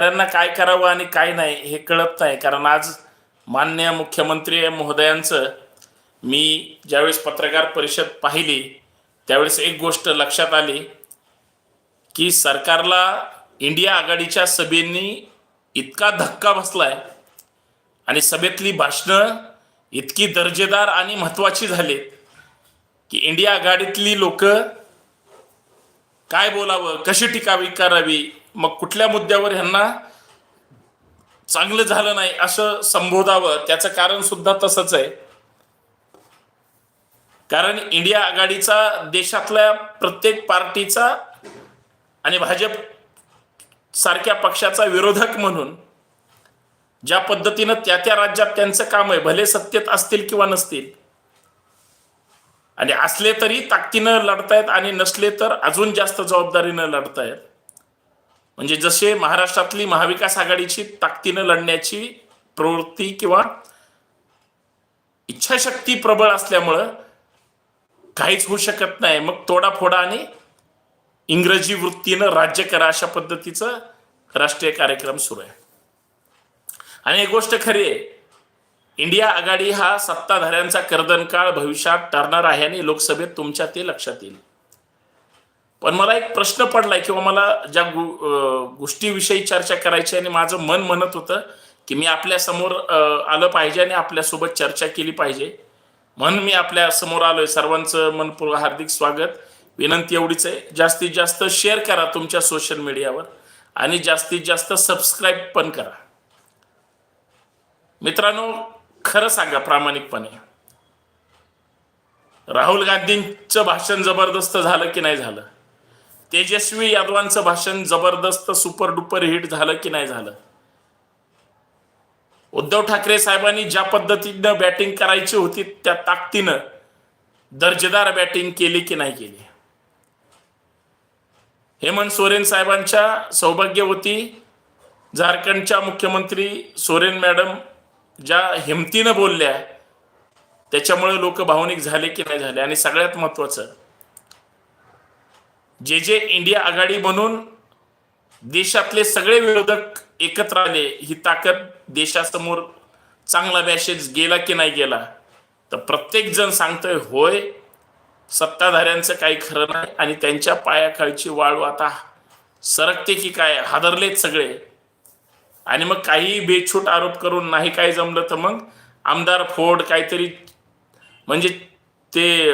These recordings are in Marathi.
त्यांना काय करावं आणि काय नाही हे कळत नाही. कारण आज मान्य मुख्यमंत्री महोदयांचं मी ज्यावेळेस पत्रकार परिषद पाहिली त्यावेळेस एक गोष्ट लक्षात आली की सरकारला इंडिया आघाडीच्या सभेंनी इतका धक्का बसलाय आणि सभेतली भाषणं इतकी दर्जेदार आणि महत्त्वाची झालीत की इंडिया आघाडीतली लोक काय बोलावं कशी टिकावी करावी मग कुठल्या मुद्द्यावर ह्यांना चांगलं झालं नाही असं संबोधावं त्याचं कारण सुद्धा तसंच आहे. कारण इंडिया आघाडीचा देशातल्या प्रत्येक पार्टीचा आणि भाजप सारख्या पक्षाचा विरोधक म्हणून ज्या पद्धतीनं त्या त्या राज्यात त्यांचं काम आहे भले सत्तेत असतील किंवा नसतील आणि असले तरी ताकदीनं लढतायत आणि नसले तर अजून जास्त जबाबदारीनं लढतायत. म्हणजे जसे महाराष्ट्रातली महाविकास आघाडीची ताकदीनं लढण्याची प्रवृत्ती किंवा इच्छाशक्ती प्रबळ असल्यामुळं काहीच होऊ शकत नाही. मग तोडाफोडा आणि इंग्रजी वृत्तीनं राज्य करा अशा पद्धतीचं राष्ट्रीय कार्यक्रम सुरू आहे. आणि एक गोष्ट खरी आहे. इंडिया आघाडी हा सत्ताधाऱ्यांचा कर्दनकाळ भविष्यात टरणार आहे आणि लोकसभेत तुमच्या ते लक्षात येईल. पण मला एक प्रश्न पडलाय किंवा मला ज्या गोष्टीविषयी चर्चा करायची आणि माझं मन म्हणत होतं की मी आपल्यासमोर आलं पाहिजे आणि आपल्यासोबत चर्चा केली पाहिजे. म्हणून मी आपल्यासमोर आलोय. सर्वांचं मनपूर्वक हार्दिक स्वागत. विनंती एवढीच आहे. जास्तीत जास्त शेअर करा तुमच्या सोशल मीडियावर आणि जास्तीत जास्त सबस्क्राईब पण करा. मित्रांनो खरं सांगा प्रामाणिकपणे. राहुल गांधींचं भाषण जबरदस्त झालं की नाही झालं? तेजस्वी यादवांचं भाषण जबरदस्त सुपर डुपर हिट झालं की नाही झालं? उद्धव ठाकरे साहेबांनी ज्या पद्धतीनं बॅटिंग करायची होती त्या ताकदीनं दर्जेदार बॅटिंग केली की नाही केली? हेमंत सोरेन साहेबांच्या सौभाग्यवती झारखंडच्या मुख्यमंत्री सोरेन मॅडम ज्या हिमतीनं बोलल्या त्याच्यामुळे लोक भावनिक झाले की नाही झाले? आणि सगळ्यात महत्वाचं जे जे इंडिया आघाडी म्हणून देशातले सगळे विरोधक एकत्र आले ही ताकद देशासमोर चांगला मॅसेज गेला की नाही गेला तर प्रत्येक जण सांगतोय होय सत्ताधाऱ्यांचं काही खरं नाही आणि त्यांच्या पायाखालची वाळू आता सरकते की काय हादरलेत सगळे. आणि मग काही बेछूट आरोप करून नाही काय जमलं तर मग आमदार फोड काहीतरी म्हणजे ते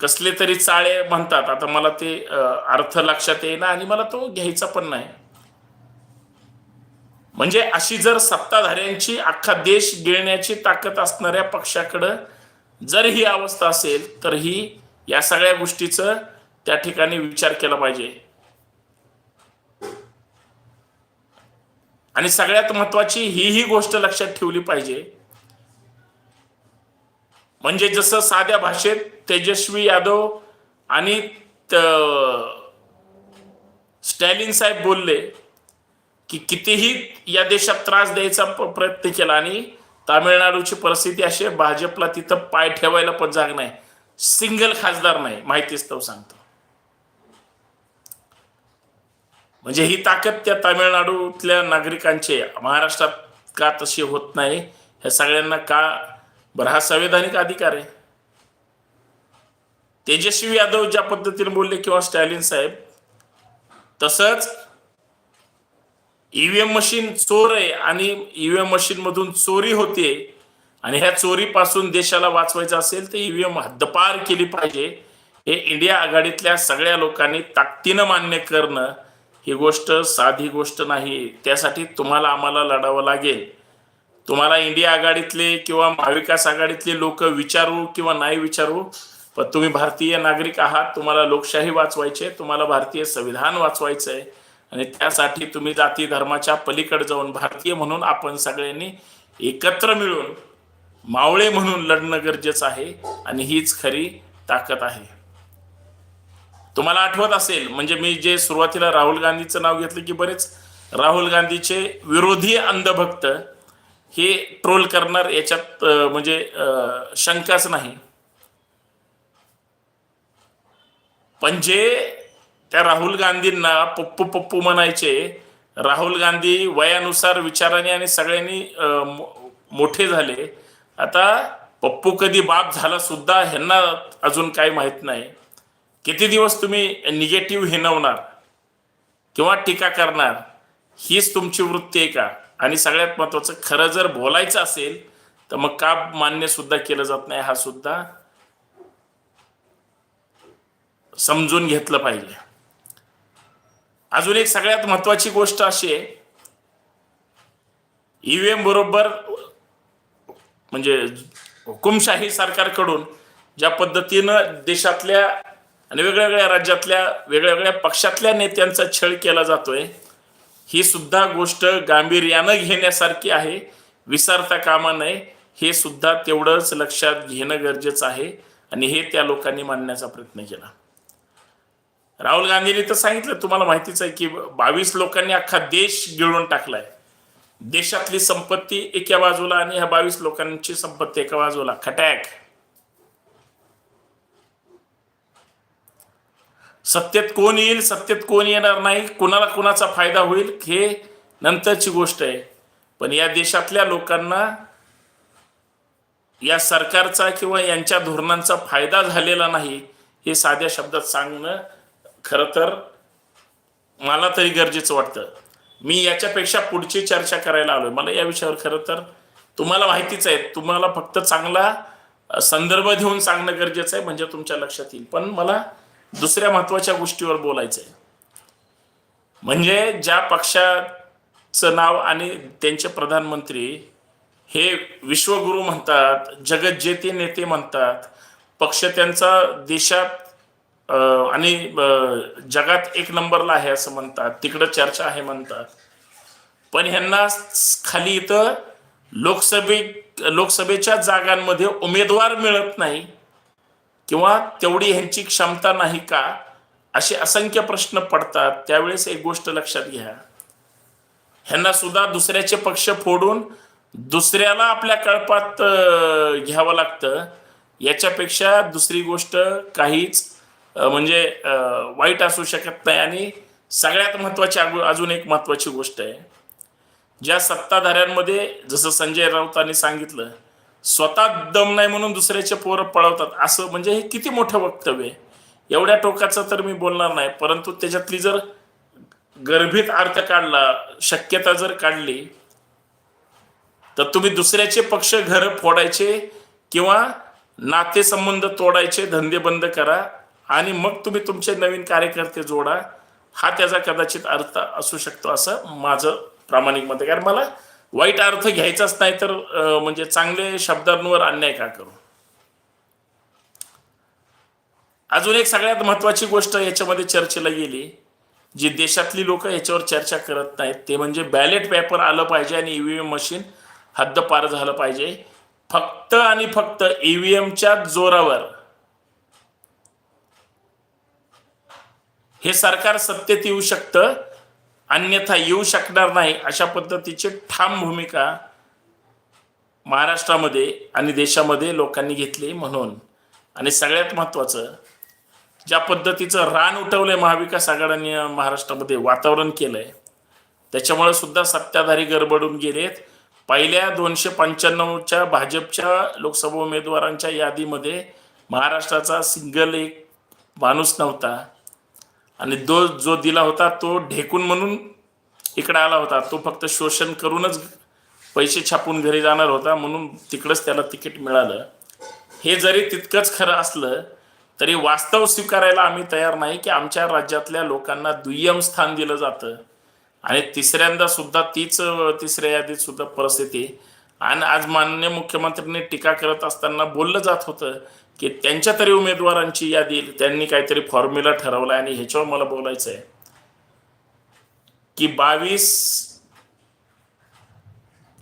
कसले तरी चाळे म्हणतात. आता मला ते अर्थ लक्षात येईना आणि मला तो घ्यायचा पण नाही. म्हणजे अशी जर सत्ताधाऱ्यांची अख्खा देश गिळण्याची ताकद असणाऱ्या पक्षाकडं जर ही अवस्था असेल तर ही या सगळ्या गोष्टीचं त्या ठिकाणी विचार केला पाहिजे. आणि सगळ्यात महत्वाची ही ही गोष्ट लक्षात ठेवली पाहिजे. म्हणजे जसं साध्या भाषेत तेजस्वी यादव आणि स्टॅलिन साहेब बोलले की कितीही या देशात त्रास द्यायचा प्रयत्न केला आणि तामिळनाडूची परिस्थिती अशी आहे, भाजपला तिथं पाय ठेवायला पण जाग नाही. सिंगल खासदार नाही माहितीच तो सांगतो. म्हणजे ही ताकद त्या तामिळनाडूतल्या नागरिकांची महाराष्ट्रात का तशी होत नाही हे सगळ्यांना का बरं हा संवैधानिक अधिकार आहे. तेजस्वी यादव ज्या पद्धतीने बोलले किंवा स्टॅलिन साहेब तसंच ईव्हीएम मशीन चोर आहे आणि ईव्हीएम मशीन मधून चोरी होते आणि ह्या चोरीपासून देशाला वाचवायचं असेल तर ईव्हीएम हद्दपार केली पाहिजे. हे इंडिया आघाडीतल्या सगळ्या लोकांनी ताकदीनं मान्य करणं ही गोष्ट साधी गोष्ट नाही. त्यासाठी तुम्हाला आम्हाला लढावं लागेल. तुम्हाला इंडिया आघाडीतले किंवा महाविकास आघाडीतले लोक विचारू किंवा नाही विचारू पण तुम्ही भारतीय नागरिक आहात तुम्हाला लोकशाही वाचवायची आहे तुम्हाला भारतीय संविधान वाचवायचं आहे आणि त्यासाठी तुम्ही जाती धर्माच्या पलीकडे जाऊन भारतीय म्हणून आपण सगळ्यांनी एकत्र मिळून मावळे म्हणून लढणं गरजेचं आहे आणि हीच खरी ताकद आहे. तुम्हाला आठवत असेल म्हणजे मी जे सुरुवातीला राहुल गांधीचं नाव घेतलं की बरेच राहुल गांधीचे विरोधी अंधभक्त हे ट्रोल करणार याच्यात म्हणजे शंकाच नाही. पण जे त्या राहुल गांधींना पप्पू पप्पू म्हणायचे राहुल गांधी वयानुसार विचाराने आणि सगळ्यांनी मोठे झाले. आता पप्पू कधी बाप झाला सुद्धा ह्यांना अजून काही माहीत नाही. किती दिवस तुम्ही निगेटिव्ह हिनवणार किंवा टीका करणार हीच तुमची वृत्ती आहे का? आणि सगळ्यात महत्वाचं खरं जर बोलायचं असेल तर मग का मान्य सुद्धा केलं जात नाही हा सुद्धा समजून घेतलं पाहिजे. अजून एक सगळ्यात महत्वाची गोष्ट अशी आहे ईव्हीएम बरोबर म्हणजे हुकुमशाही सरकारकडून ज्या पद्धतीनं देशातल्या आणि वेगळ्या वेगळ्या राज्यातल्या वेगळ्या वेगळ्या पक्षातल्या नेत्यांचा छळ केला जातोय ही सुद्धा गोष्ट गांभीर्यानं घेण्यासारखी आहे. विसरता कामा नये. हे सुद्धा तेवढंच लक्षात घेणं गरजेचं आहे आणि हे त्या लोकांनी मांडण्याचा प्रयत्न केला. राहुल गांधींनी तर सांगितलं तुम्हाला माहितीच आहे की बावीस लोकांनी अख्खा देश गिळून टाकलाय. देशातली संपत्ती एका बाजूला आणि ह्या बावीस लोकांची संपत्ती एका बाजूला. खटॅक. सत्तेत कोण येईल सत्तेत कोण येणार नाही कुणाला कुणाचा फायदा होईल हे नंतरची गोष्ट आहे. पण या देशातल्या लोकांना या सरकारचा किंवा यांच्या धोरणांचा फायदा झालेला नाही हे साध्या शब्दात सांगणं खरं तर मला तरी गरजेचं वाटतं. मी याच्यापेक्षा पुढची चर्चा करायला आलोय. मला या विषयावर खरं तर तुम्हाला माहितीच आहे तुम्हाला फक्त चांगला संदर्भ देऊन सांगणं गरजेचं आहे म्हणजे तुमच्या लक्षात येईल. पण मला दुसऱ्या महत्त्वाच्या गोष्टीवर बोलायचं आहे म्हणजे ज्या पक्षाचं नाव आणि त्यांचे प्रधानमंत्री हे विश्वगुरु म्हणतात जगज्जेते नेते म्हणतात पक्ष त्यांचा देशात आणि जगात एक नंबरला आहे असं म्हणतात तिकडं चर्चा आहे म्हणतात. पण ह्यांना खाली इथं लोकसभे लोकसभेच्या जागांमध्ये उमेदवार मिळत नाही. किंवा तेवढी ह्यांची क्षमता नाही का असे असंख्य प्रश्न पडतात. त्यावेळेस एक गोष्ट लक्षात घ्या. ह्यांना सुद्धा दुसऱ्याचे पक्ष फोडून दुसऱ्याला आपल्या कळपात घ्यावं लागतं. याच्यापेक्षा दुसरी गोष्ट काहीच म्हणजे वाईट असू शकत नाही. आणि सगळ्यात महत्वाची अजून एक महत्वाची गोष्ट आहे. ज्या सत्ताधाऱ्यांमध्ये जसं संजय राऊतांनी सांगितलं स्वतः दम नाही म्हणून दुसऱ्याचे पोरं पळवतात. असं म्हणजे हे किती मोठं वक्तव्य आहे. एवढ्या टोकाचं तर मी बोलणार नाही परंतु त्याच्यातली जर गर्भित अर्थ काढला शक्यता जर काढली तर तुम्ही दुसऱ्याचे पक्ष घर फोडायचे किंवा नातेसंबंध तोडायचे धंदे बंद करा आणि मग तुम्ही तुमचे नवीन कार्यकर्ते जोडा. हा त्याचा कदाचित अर्थ असू शकतो असं माझं प्रामाणिक मत आहे. कारण मला वाईट अर्थ घ्यायचाच नाही तर म्हणजे चांगले शब्दांवर अन्याय का करू? अजून एक सगळ्यात महत्वाची गोष्ट याच्यामध्ये चर्चेला गेली जी देशातली लोक याच्यावर चर्चा करत नाहीत ते म्हणजे बॅलेट पेपर आलं पाहिजे आणि ईव्हीएम मशीन हद्दपार झालं पाहिजे. फक्त आणि फक्त ईव्हीएमच्या जोरावर. हे सरकार सत्तेत येऊ शकतं अन्यथा येऊ शकणार नाही अशा पद्धतीची ठाम भूमिका महाराष्ट्रामध्ये आणि देशामध्ये लोकांनी घेतली म्हणून. आणि सगळ्यात महत्त्वाचं ज्या पद्धतीचं रान उठवलंय महाविकास आघाडीने महाराष्ट्रामध्ये वातावरण केलंय त्याच्यामुळे सुद्धा सत्ताधारी गडबडून गेलेत. पहिल्या दोनशे पंच्याण्णवच्या भाजपच्या लोकसभा उमेदवारांच्या यादीमध्ये महाराष्ट्राचा सिंगल एक माणूस नव्हता. आणि दो जो दिला होता तो ढेकून म्हणून इकडे आला होता. तो फक्त शोषण करूनच पैसे छापून घरी जाणार होता म्हणून तिकडंच त्याला तिकीट मिळालं. हे जरी तितकंच खरं असलं तरी वास्तव स्वीकारायला आम्ही तयार नाही की आमच्या राज्यातल्या लोकांना दुय्यम स्थान दिलं जातं. आणि तिसऱ्यांदा सुद्धा तीच तिसऱ्या यादीत सुद्धा परिस्थिती. आणि आज माननीय मुख्यमंत्र्यांनी टीका करत असताना बोललं जात होतं की त्यांच्या तरी उमेदवारांची यादी त्यांनी काहीतरी फॉर्म्युला ठरवला आणि ह्याच्यावर मला बोलायचं आहे की बावीस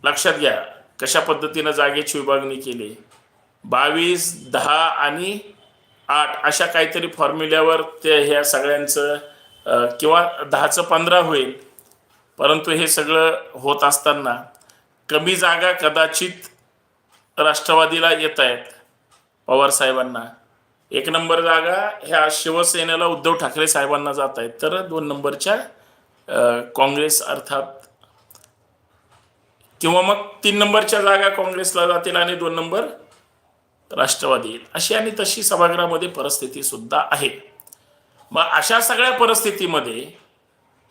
लक्षात घ्या कशा पद्धतीनं जागेची विभागणी केली? बावीस दहा आणि आठ अशा काहीतरी फॉर्म्युल्यावर ते ह्या सगळ्यांचं किंवा दहाचं पंधरा होईल. परंतु हे सगळं होत असताना कमी जागा कदाचित राष्ट्रवादीला येत आहेत पवार साहेबांना. एक नंबर जागा ह्या शिवसेनेला उद्धव ठाकरे साहेबांना जात आहेत. तर दोन नंबरच्या काँग्रेस अर्थात किंवा मग तीन नंबरच्या जागा काँग्रेसला जातील आणि दोन नंबर राष्ट्रवादी येईल. अशी आणि तशी सभागृहामध्ये परिस्थिती सुद्धा आहे. मग अशा सगळ्या परिस्थितीमध्ये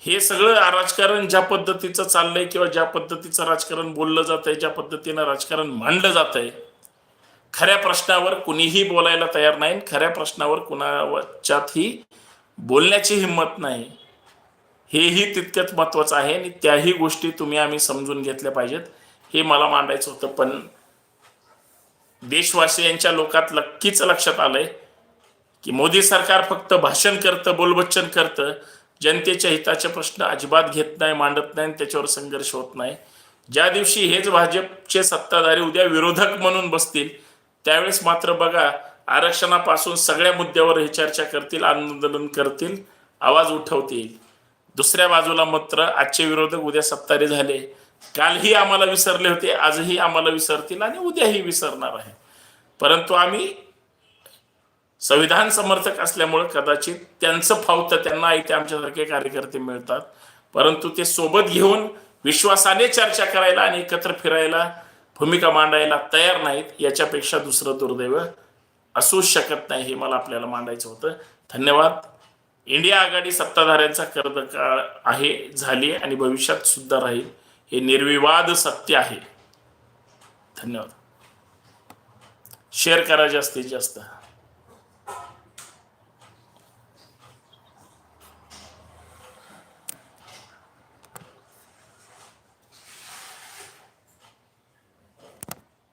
हे सगळं राजकारण ज्या पद्धतीचं चाललंय किंवा ज्या पद्धतीचं राजकारण बोललं जात आहे ज्या पद्धतीनं राजकारण मांडलं जात आहे खऱ्या प्रश्नावर कुणीही बोलायला तयार नाही खऱ्या प्रश्नावर कुणाच्यातही बोलण्याची हिंमत नाही. हेही तितकंच महत्त्वाचं आहे आणि त्याही गोष्टी तुम्ही आम्ही समजून घेतल्या पाहिजेत. हे मला मांडायचं होतं पण देशवासियांच्या लोकात नक्कीच लक्षात आलंय की मोदी सरकार फक्त भाषण करतं बोलबच्चन करतं जनतेच्या हिताचे प्रश्न अजिबात घेत नाही मांडत नाही त्याच्यावर संघर्ष होत नाही. ज्या दिवशी हेच भाजपचे सत्ताधारी उद्या विरोधक म्हणून बसतील त्यावेळेस मात्र बघा आरक्षणापासून सगळ्या मुद्द्यावर हे चर्चा करतील आंदोलन करतील आवाज उठवतील. दुसऱ्या बाजूला मात्र आजचे विरोधक उद्या सत्तारी झाले. कालही आम्हाला विसरले होते आजही आम्हाला विसरतील आणि उद्याही विसरणार आहे परंतु आम्ही संविधान समर्थक असल्यामुळे कदाचित त्यांचं फावतं त्यांना इथे आमच्यासारखे कार्यकर्ते मिळतात. परंतु ते सोबत घेऊन विश्वासाने चर्चा करायला आणि एकत्र फिरायला भूमिका मांडायला तयार नाहीत याच्यापेक्षा दुसरं दुर्दैव असूच शकत नाही हे मला आपल्याला मांडायचं होतं. धन्यवाद. इंडिया आघाडी सत्ताधाऱ्यांचा कर्दकाळ आहे झाली आणि भविष्यात सुद्धा राहील. हे निर्विवाद सत्य आहे. धन्यवाद. शेअर करा जास्तीत जास्त.